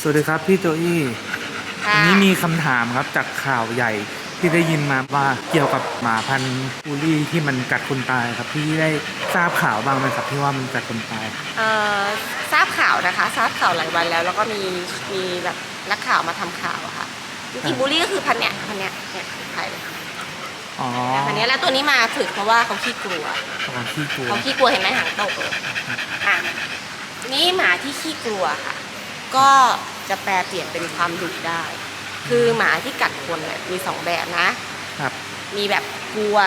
สวัสดีครับพี่โจอี้ค่ะวันนี้มีคำถามครับจากข่าวใหญ่ที่ได้ยินมาว่าเกี่ยวกับหมาพันธุ์บูลลี่ที่มันกัดคนตายครับพี่ได้ทราบข่าวบ้างไหมครับที่ว่ามันกัดคนตาย เอ่อทราบข่าวนะคะทราบข่าวหลายวันแล้ว แล้วก็มีมีแบบนักข่าวมาทำข่าวอะค่ะจครัริงบๆบูลลี่ก็คือพันเนี้ยพันเนี้ยเนี่ยไทยอ๋อพันเนี้ยแล้วตัวนี้มาฝึกเพราะว่าเขาขี้กลัวของขี้กลัวเขาขี้กลัวเห็นไหมหางตกเลยอะนี่หมาที่ขี้กลัวค่ะ ก็จะแปลเปลี่ยนเป็นความดุได้ คือหมาที่กัดคนเนี่ยมีสองแบบนะ ครับ มีแบบกลัว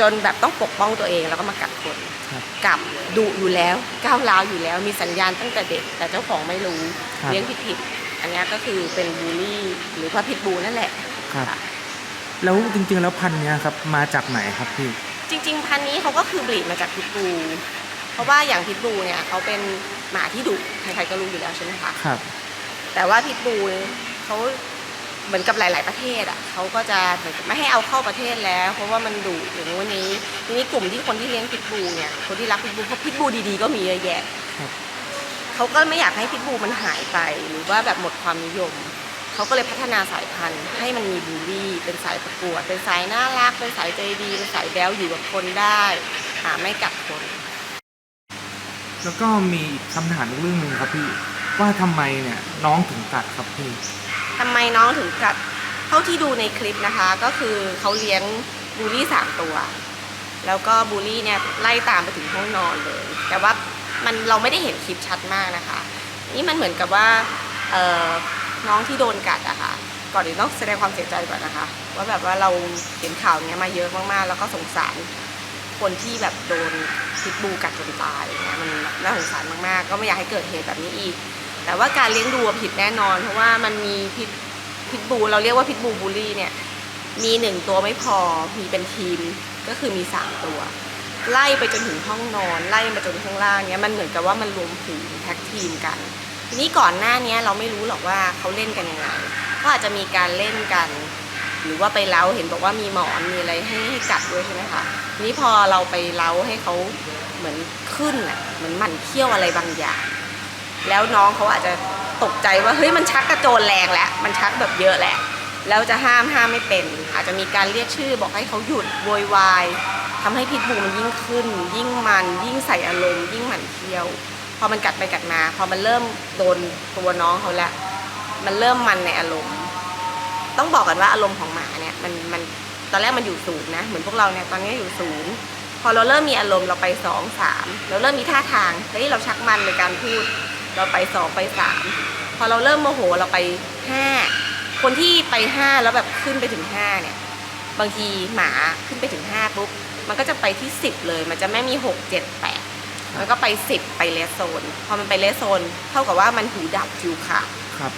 จนแบบต้องปกป้องตัวเองแล้วก็มากัดคนครับกับดุอยู่แล้วก้าวร้าวอยู่แล้วมีสัญญาณตั้งแต่เด็ก แต่เจ้าของไม่รู้ครับ เลี้ยงผิดผิดๆอันเนี้ยก็คือเป็นบูลลี่หรือว่าพิษบูนั่นแหละ ครับค่ะแล้วจริงๆแล้วพันธุ์เนี้ยครับมาจากไหนครับพี่ จริง ๆ พันธุ์นี้เขาก็คือบรีดมาจากพิษบู เพราะว่าอย่างพิษบูเนี่ยเขาเป็นหมาที่ดุใครๆก็รู้อยู่แล้วใช่ไหมคะครับ แต่ว่าพิษบูเขาเหมือนกับหลาย ๆ ประเทศอะเขาก็จะเหมือนกับไม่ให้เอาเข้าประเทศแล้ว เพราะว่ามันดุอย่างนู้นนี้ทีนี้กลุ่มที่คนที่เลี้ยงพิษบูเนี่ยคนที่รักพิษบูเพราะพิษบูดี ๆ ก็มีเยอะแยะครับเขาก็ไม่อยากให้พิษบูมันหายไปหรือว่าแบบหมดความนิยมเขาก็เลยพัฒนาสายพันธุ์ ให้มันมีบูลลี่ เป็นสายประกวด เป็นสายน่ารัก เป็นสายใจดี เป็นสายแบ๊วอยู่กับคนได้หาไม่กัดคน แล้วก็มีคำถามอีกเรื่องหนึ่งครับพี่ว่าทำไมเนี่ยน้องถึงกัดครับพี่ ทำไมน้องถึงกัด เท่าที่ดูในคลิปนะคะ ก็คือเขาเลี้ยงบูลลี่สามตัว แล้วก็บูลลี่เนี่ยไล่ตามไปถึงห้องนอนเลย แต่ว่ามันเราไม่ได้เห็นคลิปชัดมากนะคะ นี่มันเหมือนกับว่าเอ่อน้องที่โดนกัดอะค่ะ ก่อนอื่นต้องแสดงความเสียใจก่อนนะคะ ว่าแบบว่าเราเห็นข่าวเนี้ยมาเยอะมากๆ แล้วก็สงสาร คนที่แบบโดนพิษบูกัดจนตายอย่างเงี้ยมันน่าสงสารมากๆ ก็ไม่อยากให้เกิดเหตุแบบนี้อีก แต่ว่าการเลี้ยงดูผิดแน่นอน เพราะว่ามันมีพิษพิษบูเราเรียกว่าพิษบูบูลลี่เนี่ยมีหนึ่งตัวไม่พอมีเป็นทีมก็คือมีสามตัว ไล่ไปจนถึงห้องนอน ไล่มาจนข้างล่างเนี้ยมันเหมือนกับว่ามันรวมถึงแท็กทีมกัน ทีนี้ก่อนหน้านี้เราไม่รู้หรอกว่าเขาเล่นกันยังไงก็อาจจะมีการเล่นกัน หรือว่าไปเล้าเห็นบอกว่ามีหมอนมีอะไรให้ให้กัดด้วยใช่ไหมคะ นี้พอเราไปเล้าให้เขาเหมือนขึ้นอะเหมือนหมันเคี้ยวอะไรบางอย่าง แล้วน้องเขาอาจจะตกใจว่าเฮ้ยมันชักกระโจนแรงแล้วมันชักแบบเยอะแหละแล้วจะห้ามห้ามไม่เป็น อาจจะมีการเรียกชื่อบอกให้เขาหยุดโวยวายทำให้พิษบูมันยิ่งขึ้น ยิ่งมัน ยิ่งใส่อารมณ์ ยิ่งหมั่นเคี้ยว พอมันกัดไปกัดมา พอมันเริ่มโดนตัวน้องเขาแล้วมันเริ่มมันในอารมณ์ ต้องบอกกันว่าอารมณ์ของหมาเนี่ยมันมัน ตอนแรกมันอยู่ศูนย์นะ เหมือนพวกเราเนี่ยตอนนี้อยู่ศูนย์พอเราเริ่มมีอารมณ์เราไปสองสามเราเริ่มมีท่าทางเฮ้ยเราชักมันในการพูด เราไปสองไปสามพอเราเริ่มโมโหเราไปห้าคนที่ไปห้าแล้วแบบขึ้นไปถึงห้าเนี่ยบางทีหมาขึ้นไปถึงห้าปุ๊บมันก็จะไปที่สิบเลย มันจะไม่มีหกเจ็ดแปดมันก็ไปสิบไปเลสโซน พอมันไปเลสโซน เท่ากับว่ามันหูดับคิวขาดครับ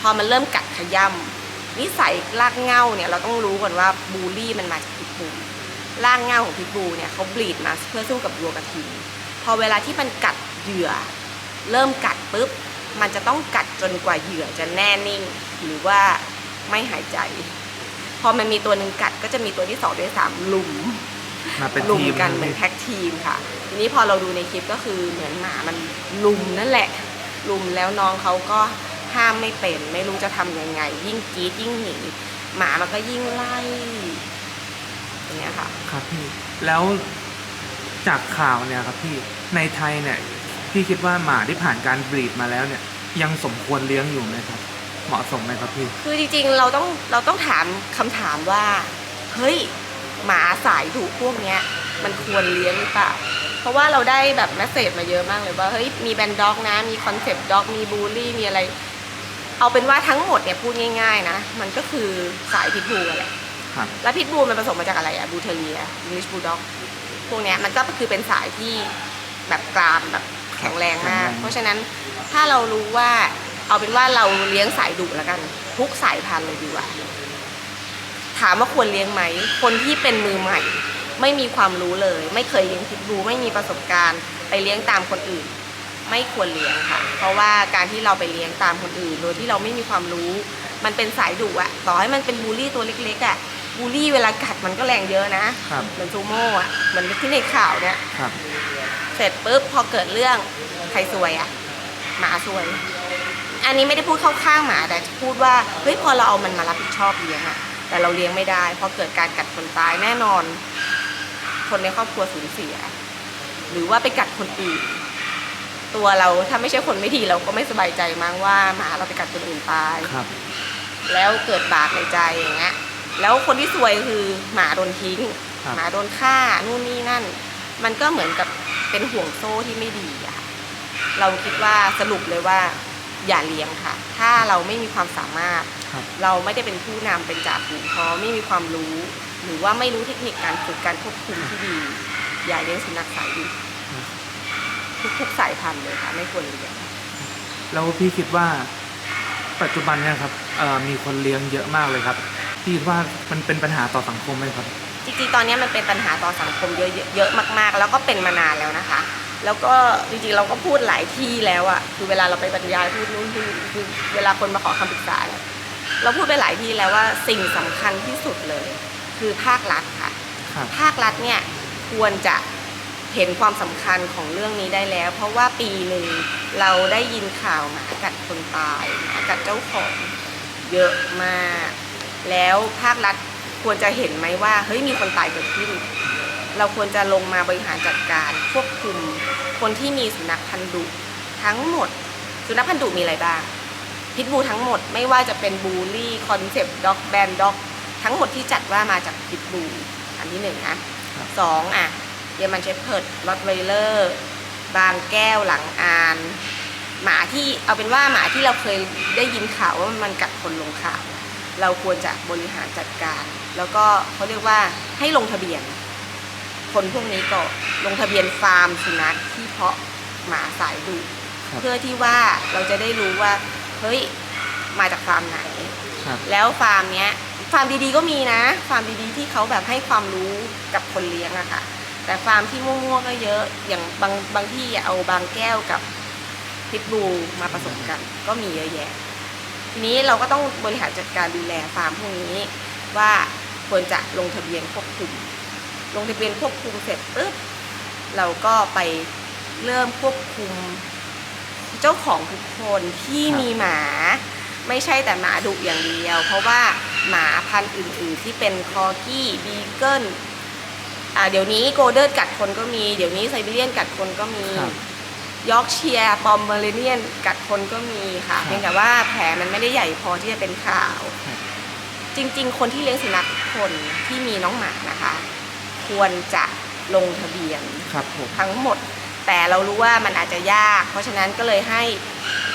พอมันเริ่มกัดขย่ำ นิสัยรากเหง้าเนี่ยเราต้องรู้ก่อนว่าบูลลี่มันมาจากพิษบูรากเหง้าของพิษบูเนี่ยเขาบลีดมาเพื่อสู้กับวัวกระทิงพอเวลาที่มันกัดเหยื่อ เริ่มกัดปุ๊บ มันจะต้องกัดจนกว่าเหยื่อจะแน่นิ่ง หรือว่าไม่หายใจ พอมันมีตัวหนึ่งกัดก็จะมีตัวที่สองตัวที่สามลุมมาเป็นลุมทีมกันเหมือนแท็กทีมค่ะ ทีนี้พอเราดูในคลิปก็คือเหมือนหมามันลุมนั่นแหละ ลุมแล้วน้องเขาก็ ห้ามไม่เป็น ไม่รู้จะทำยังไง ยิ่งกรีดยิ่งหนีหมามันก็ยิ่งไล่อย่างเงี้ยค่ะ ครับพี่ แล้วจากข่าวเนี่ยครับพี่ในไทยเนี่ยพี่คิดว่าหมาที่ผ่านการบรีดมาแล้วเนี่ย ยังสมควรเลี้ยงอยู่ไหมครับ เหมาะสมไหมครับพี่ คือจริงๆเราต้องเราต้องถามคำถามว่าเฮ้ยหมาสายดุพวกเนี้ย มันควรเลี้ยงหรือเปล่าเพราะว่าเราได้แบบแมสเซจมาเยอะมากเลยว่าเฮ้ยมีแบนด็อกนะมีคอนเซปต์ด็อกมีบูลลี่มีอะไร เอาเป็นว่าทั้งหมดเนี่ยพูดง่าย ๆ นะ มันก็คือสายพิทบูแหละครับ แล้วพิทบูมันผสมมาจากอะไรอะบูเทเรียอิงลิชบูลด็อกพวกเนี้ยมันก็คือเป็นสายที่แบบกรามแบบแข็งแรงมากแข็งแรงเพราะฉะนั้นถ้าเรารู้ว่าเอาเป็นว่าเราเลี้ยงสายดุแล้วกัน ทุกสายพันธุ์เลยดีกว่า ถามว่าควรเลี้ยงไหม คนที่เป็นมือใหม่ ไม่มีความรู้เลย ไม่เคยเลี้ยงพิทบูไม่มีประสบการณ์ ไปเลี้ยงตามคนอื่น ไม่ควรเลี้ยงค่ะ เพราะว่าการที่เราไปเลี้ยงตามคนอื่น โดยที่เราไม่มีความรู้ มันเป็นสายดุอะต่อให้มันเป็นบูลลี่ตัวเล็กๆอะบูลลี่เวลากัดมันก็แรงเยอะนะครับเหมือนซูโม่อะเหมือนที่ในข่าวเนี่ยครับ เสร็จปุ๊บพอเกิดเรื่องใครซวยอะหมาซวย อันนี้ไม่ได้พูดเข้าข้างหมาแต่จะพูดว่าเฮ้ยพอเราเอามันมารับผิดชอบเลี้ยงอะแต่เราเลี้ยงไม่ได้พอเกิดการกัดคนตายแน่นอน คนในครอบครัวสูญเสีย หรือว่าไปกัดคนอื่น ตัวเราถ้าไม่ใช่คนไม่ดีเราก็ไม่สบายใจมั้งว่าหมาเราไปกัดคนอื่นตาย ครับ แล้วเกิดบาปในใจอย่างเงี้ย แล้วคนที่ซวยคือหมาโดนทิ้ง ครับ หมาโดนฆ่านู่นนี่นั่น มันก็เหมือนกับเป็นห่วงโซ่ที่ไม่ดีอะค่ะเราคิดว่าสรุปเลยว่าอย่าเลี้ยงค่ะ ถ้าเราไม่มีความสามารถ ครับ เราไม่ได้เป็นผู้นำเป็นจ่าฝูงเพราะไม่มีความรู้ หรือว่าไม่รู้เทคนิคการฝึกการควบคุมที่ดี อย่าเลี้ยงสุนัขสายดุ ทุกๆสายพันธุ์เลยค่ะ ไม่ควรเลี้ยง แล้วพี่คิดว่าปัจจุบันเนี่ยครับเอ่อมีคนเลี้ยงเยอะมากเลยครับ พี่คิดว่ามันเป็นปัญหาต่อสังคมไหมครับ จริงๆ ตอนนี้มันเป็นปัญหาต่อสังคมเยอะๆเยอะมากๆ แล้วก็เป็นมานานแล้วนะคะ แล้วก็จริงๆ เราก็พูดหลายที่แล้วอะคือเวลาเราไปบรรยายพูดนู่นพูดนี่คือเวลาคนมาขอคำปรึกษาเนี่ยเราพูดไปหลายที่แล้วว่าสิ่งสำคัญที่สุดเลย คือภาครัฐค่ะ ครับ ภาครัฐเนี่ยควรจะ เห็นความสำคัญของเรื่องนี้ได้แล้ว เพราะว่าปีหนึ่งเราได้ยินข่าวหมากัดคนตายหมากัดเจ้าของเยอะมาก แล้วภาครัฐควรจะเห็นไหมว่าเฮ้ยมีคนตายเกิดขึ้น เราควรจะลงมาบริหารจัดการควบคุมคนที่มีสุนัขพันธุ์ดุทั้งหมด สุนัขพันธุ์ดุมีอะไรบ้างพิทบูทั้งหมดไม่ว่าจะเป็นบูลลี่คอนเซปต์ด็อกแบนด็อกทั้งหมดที่จัดว่ามาจากพิทบูอันที่หนึ่งนะครับสองอะ เยอรมันเชฟเพิร์ดลอตไวเลอร์บางแก้วหลังอาน หมาที่เอาเป็นว่าหมาที่เราเคยได้ยินข่าวว่ามันกัดคนลงข่าว เราควรจะบริหารจัดการ แล้วก็เขาเรียกว่าให้ลงทะเบียน คนพวกนี้ก็ลงทะเบียนฟาร์มสุนัขที่เพาะหมาสายดุครับเพื่อที่ว่าเราจะได้รู้ว่าเฮ้ยมาจากฟาร์มไหนครับแล้วฟาร์มเนี้ยฟาร์มดีๆก็มีนะ ฟาร์มดีๆที่เขาแบบให้ความรู้กับคนเลี้ยงอะค่ะ แต่ฟาร์มที่มั่วๆก็เยอะอย่างบางบางที่เอาบางแก้วกับพิทบูมาผสมกัน ก็มีเยอะแยะ ทีนี้เราก็ต้องบริหารจัดการดูแลฟาร์มพวกนี้ ว่าควรจะลงทะเบียนควบคุม ลงทะเบียนควบคุมเสร็จปุ๊บเราก็ไปเริ่มควบคุมเจ้าของทุกคนที่มีหมาไม่ใช่แต่หมาดุอย่างเดียว เพราะว่าหมาพันธุ์อื่น ๆ ที่เป็นคอกี้บีเกิล อ่าเดี๋ยวนี้โกลเด้นกัดคนก็มี เดี๋ยวนี้ไซบีเรียนกัดคนก็มีครับยอร์กเชียร์ปอมเบอร์เรเนียนกัดคนก็มีค่ะครับเพียงแต่ว่าแผลมันไม่ได้ใหญ่พอที่จะเป็นข่าว ครับ จริงๆ คนที่เลี้ยงสุนัขทุกคนที่มีน้องหมานะคะ ควรจะลงทะเบียน ครับผม ทั้งหมด แต่เรารู้ว่ามันอาจจะยาก เพราะฉะนั้นก็เลยให้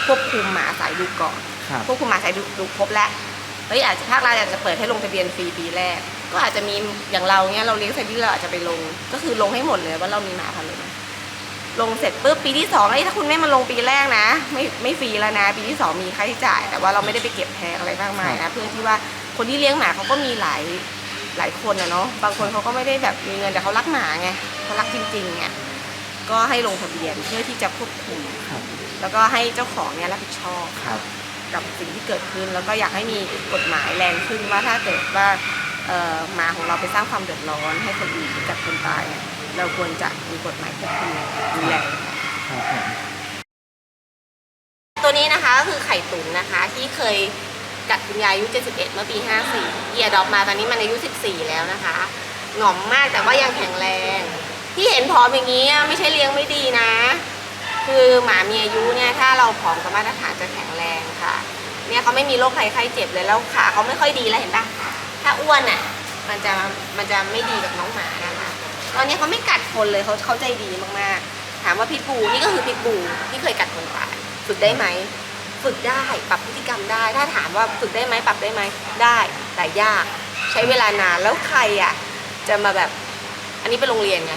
ควบคุมหมาสายดุก่อน ครับ ควบคุมหมาสายดุดุครบแล้วเฮ้ยอาจจะภาครัฐอาจจะเปิดให้ลงทะเบียนฟรีปีแรก ก็อาจจะมีอย่างเราเนี้ยเราเลี้ยงไซบีเรียนเราอาจจะไปลง ก็คือลงให้หมดเลยว่าเรามีหมาพันธุ์อะไรนะลงเสร็จปุ๊บปีที่สองไอ้ยถ้าคุณไม่มาลงปีแรกนะ ไม่ไม่ฟรีแล้วนะ ปีที่สองมีค่าใช้จ่าย แต่ว่าเราไม่ได้ไปเก็บแพงอะไรมากมายนะเพื่อที่ว่าคนที่เลี้ยงหมาเขาก็มีหลายหลายคนนะเนาะบางคนเขาก็ไม่ได้แบบมีเงินแต่เขารักหมาไงเขารักจริงๆไงก็ให้ลงทะเบียนเพื่อที่จะควบคุมครับแล้วก็ให้เจ้าของเนี่ยรับผิดชอบครับกับสิ่งที่เกิดขึ้น แล้วก็อยากให้มีกฎหมายแรงขึ้นว่าถ้าเกิดว่าเอ่อ หมาของเราไปสร้างความเดือดร้อนให้คนอื่นหรือกับคนตายเนี่ยเราควรจะมีกฎหมายควบคุมดูแล ครับผมตัวนี้นะคะก็คือไข่ตุ๋นนะคะที่เคยกัดคุณยายอายุ 71 เมื่อปี 54เอียดอกมาตอนนี้มันอายุ 14 แล้วนะคะหง่อมมากแต่ว่ายังแข็งแรง ที่เห็นผอมอย่างนี้อะไม่ใช่เลี้ยงไม่ดีนะ คือหมามีอายุเนี่ยถ้าเราผอมกับมาตรฐานจะแข็งแรงค่ะ เนี่ยเขาไม่มีโรคภัยไข้เจ็บเลยแล้วขาเขาไม่ค่อยดีแล้วเห็นปะ ถ้าอ้วนอะ มันจะมันจะไม่ดีกับน้องหมานะคะ ตอนนี้เขาไม่กัดคนเลยเขาเขาใจดีมากๆ ถามว่าพิษบูนี่ก็คือพิษบูที่เคยกัดคนตายฝึกได้ไหมฝึกได้ปรับพฤติกรรมได้ ถ้าถามว่าฝึกได้ไหมปรับได้ไหมได้แต่ยาก ใช้เวลานานแล้วใครอะจะมาแบบอันนี้เป็นโรงเรียนไง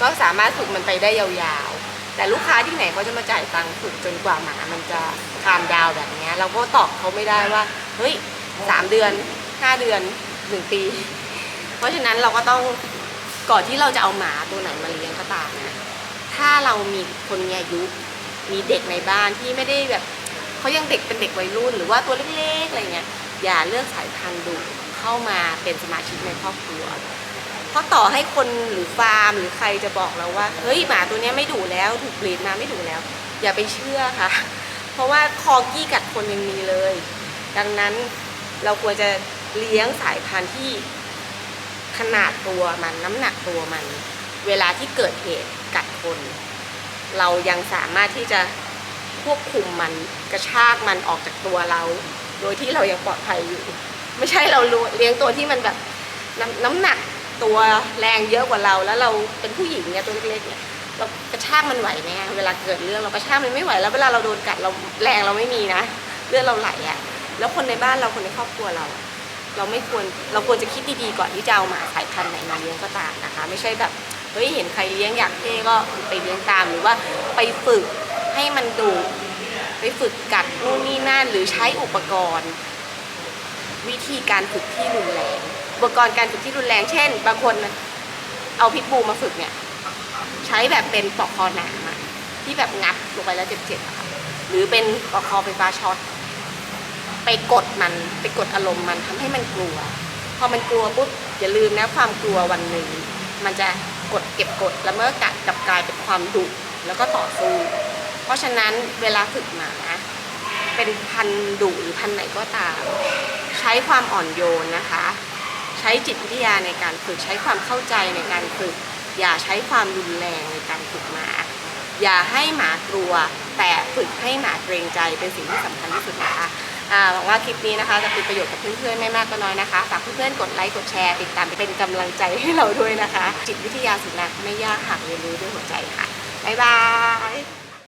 ก็สามารถฝึกมันไปได้ยาวๆ แต่ลูกค้าที่ไหนเขาจะมาจ่ายตังค์ฝึกจนกว่าหมามันจะคามดาวแบบนี้เราก็ตอบเขาไม่ได้ว่าเฮ้ยสามเดือน ห้าเดือนหนึ่งปี เพราะฉะนั้นเราก็ต้องก่อนที่เราจะเอาหมาตัวไหนมาเลี้ยงก็ตามนะ ถ้าเรามีคนมีอายุ มีเด็กในบ้านที่ไม่ได้แบบเขายังเด็กเป็นเด็กวัยรุ่น หรือว่าตัวเล็กๆอะไรเงี้ย อย่าเลือกสายพันธุ์ดุเข้ามาเป็นสมาชิกในครอบครัว เพราะต่อให้คนหรือฟาร์มหรือใครจะบอกเราว่า เฮ้ยหมาตัวนี้ไม่ดุแล้วถูกบรีดมาไม่ดุแล้ว อย่าไปเชื่อค่ะเพเพราะว่าคอกี้กัดคนยังมีเลย ดังนั้นเราควรจะ เลี้ยงสายพันธุ์ที่ขนาดตัวมันน้ำหนักตัวมัน เวลาที่เกิดเหตุกัดคน เรายังสามารถที่จะควบคุมมันกระชากมันออกจากตัวเรา โดยที่เรายังปลอดภัยอยู่ ไม่ใช่เราเลี้ยงตัวที่มันแบบน้ำน้ำหนักตัวแรงเยอะกว่าเราแล้วเราเป็นผู้หญิงเนี่ยตัวเล็กๆเนี่ยเรากระชากมันไหวไหมเวลาเกิดเรื่องเรากระชากมันไม่ไหวแล้วเวลาเราโดนกัดเราแรงเราไม่มีนะเลือดเราไหลอะแล้วคนในบ้านเราคนในครอบครัวเรา เราไม่ควรเราควรจะคิดดีๆก่อนที่จะเอาหมาสายพันธุ์ไหนมาเลี้ยงก็ตามนะคะ ไม่ใช่แบบเฮ้ยเห็นใครเลี้ยงอยากเท่ก็ไปเลี้ยงตามหรือว่าไปฝึกให้มันดุไปฝึกกัดนู่นนี่นั่นหรือใช้อุปกรณ์ วิธีการฝึกที่รุนแรงอุปกรณ์การฝึกที่รุนแรงเช่น บางคนเอาพิษบูมาฝึกเนี่ยใช้แบบเป็นปลอกคอหนามที่แบบงับลงไปแล้วเจ็บๆอะค่ะหรือเป็นปลอกคอไฟฟ้าช็อต ไปกดมันไปกดอารมณ์มันทำให้มันกลัว พอมันกลัวปุ๊บอย่าลืมนะความกลัววันหนึ่งมันจะกดเก็บกดแล้วเมื่อกลับกลับกลายเป็นความดุแล้วก็ต่อสู้ เพราะฉะนั้นเวลาฝึกหมาเป็นพันดุหรือพันไหนก็ตาม ใช้ความอ่อนโยนนะคะ ใช้จิตวิทยาในการฝึกใช้ความเข้าใจในการฝึก อย่าใช้ความรุนแรงในการฝึกหมา อย่าให้หมากลัว แต่ฝึกให้หมาเกรงใจเป็นสิ่งที่สำคัญที่สุดนะคะ หวังว่าคลิปนี้นะคะจะเป็นประโยชน์กับเพื่อนๆไม่มากก็น้อยนะคะ ฝากเพื่อนๆกดไลค์กดแชร์ติดตามเป็นกำลังใจให้เราด้วยนะคะ จิตวิทยาสุนัขไม่ยากหากเรียนรู้ด้วยหัวใจค่ะบ๊ายบาย